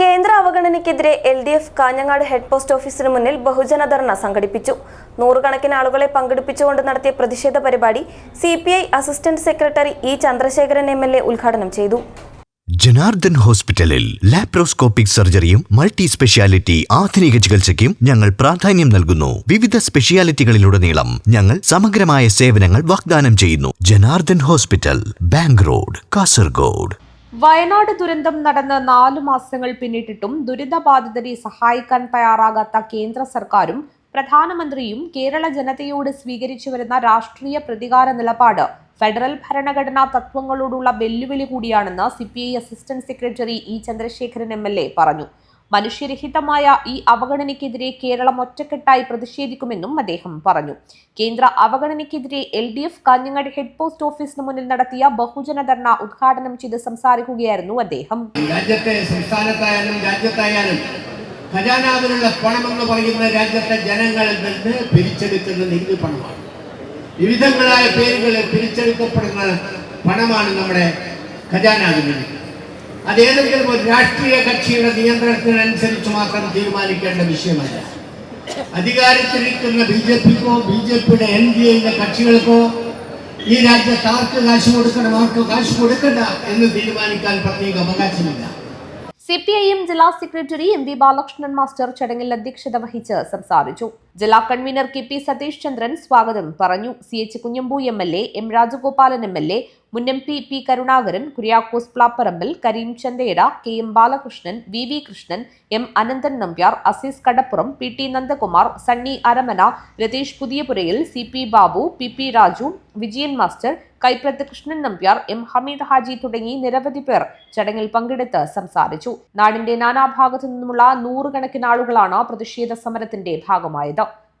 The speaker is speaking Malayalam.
കേന്ദ്ര അവഗണനയ്ക്കെതിരെ L D F Kanhangad head post ഓഫീസിന് മുന്നിൽ ബഹുജന ധർണ സംഘടിപ്പിച്ചു. നൂറുകണക്കിന് ആളുകളെ പങ്കെടുപ്പിച്ചുകൊണ്ട് നടത്തിയ പ്രതിഷേധ പരിപാടി C P I assistant secretary E Chandrasekharan M L A ഉദ്ഘാടനം ചെയ്തു. ജനാർദ്ദൻ ഹോസ്പിറ്റലിൽ ലാപ്രോസ്കോപ്പിക് സർജറിയും മൾട്ടി സ്പെഷ്യാലിറ്റി ആധുനിക ചികിത്സയ്ക്കും ഞങ്ങൾ പ്രാധാന്യം നൽകുന്നു. വിവിധ സ്പെഷ്യാലിറ്റികളിലുടനീളം ഞങ്ങൾ സമഗ്രമായ സേവനങ്ങൾ വാഗ്ദാനം ചെയ്യുന്നു. Janardhan hospital bank road Kasaragod. Wayanad ദുരന്തം നടന്ന് നാലു മാസങ്ങൾ പിന്നിട്ടിട്ടും ദുരിതബാധിതരെ സഹായിക്കാൻ തയ്യാറാകാത്ത കേന്ദ്ര സർക്കാരും പ്രധാനമന്ത്രിയും കേരള ജനതയോട് സ്വീകരിച്ചു വരുന്ന രാഷ്ട്രീയ പ്രതികാര നിലപാട് ഫെഡറൽ ഭരണഘടനാ തത്വങ്ങളോടുള്ള വെല്ലുവിളി കൂടിയാണെന്ന് C assistant secretary E Chandrasekharan A പറഞ്ഞു. മനുഷ്യരഹിതമായ ഈ അവഗണനയ്ക്കെതിരെ കേരളം ഒറ്റക്കെട്ടായി പ്രതിഷേധിക്കുമെന്നും അദ്ദേഹം പറഞ്ഞു. കേന്ദ്ര അവഗണനയ്ക്കെതിരെ L D F Kanhangad head post ഓഫീസിന് മുന്നിൽ നടത്തിയ ബഹുജന ധർണ ഉദ്ഘാടനം ചെയ്ത് സംസാരിക്കുകയായിരുന്നു അദ്ദേഹം. രാജ്യത്തെ സംസ്ഥാനത്തായാലും രാജ്യത്തായാലും ഖജാനാവിലുള്ള പണമെന്ന് പറയുന്ന രാജ്യത്തെ ജനങ്ങളിൽ നിന്ന് പിരിച്ചെടുക്കുന്ന നികുതി പണമാണ്. വിവിധങ്ങളായ പേരുകളിൽ പിരിച്ചെടുക്കപ്പെടുന്ന പണമാണ് നമ്മുടെ ഖജാനാവിൽ അത് ഏതെങ്കിലും ഒരു രാഷ്ട്രീയ കക്ഷിയുടെ നിയന്ത്രണത്തിനനുസരിച്ച് മാത്രം തീരുമാനിക്കേണ്ട വിഷയമല്ല. അധികാരത്തിലിരിക്കുന്ന ബി ജെ പിക്കോ ബി ജെ പിയുടെ എൻ ഡി എയുടെ കക്ഷികൾക്കോ ഈ രാജ്യത്ത് ആർക്ക് കാശ് കൊടുക്കണം ആർക്ക് കാശ് കൊടുക്കണ്ട എന്ന് തീരുമാനിക്കാൻ പ്രത്യേക അവകാശമില്ല. സി പി ഐ എം ജില്ലാ secretary M V Balakrishnan master ചടങ്ങിൽ അധ്യക്ഷത വഹിച്ച് സംസാരിച്ചു. ജില്ലാ convener K P Satheesh Chandran സ്വാഗതം പറഞ്ഞു. C H Kunhambu M L A M Rajagopalan M L A മുൻ M P P Karunakaran Kuriakose Plapparambil Kareem Chanthera K M Balakrishnan V V Krishnan M Ananthan Nambiar Azeez Kadappuram P T Nandakumar Sunny Aramana Ratheesh Puthiyapurayil C P Babu P P Raju Vijayan master Kaipprath Krishnan Nambiar M Hameed Haji തുടങ്ങി നിരവധി പേർ ചടങ്ങിൽ പങ്കെടുത്ത് സംസാരിച്ചു. നാടിന്റെ നാനാഭാഗത്തു നിന്നുമുള്ള നൂറുകണക്കിന് ആളുകളാണ് പ്രതിഷേധ സമരത്തിന്റെ ഭാഗമായത്.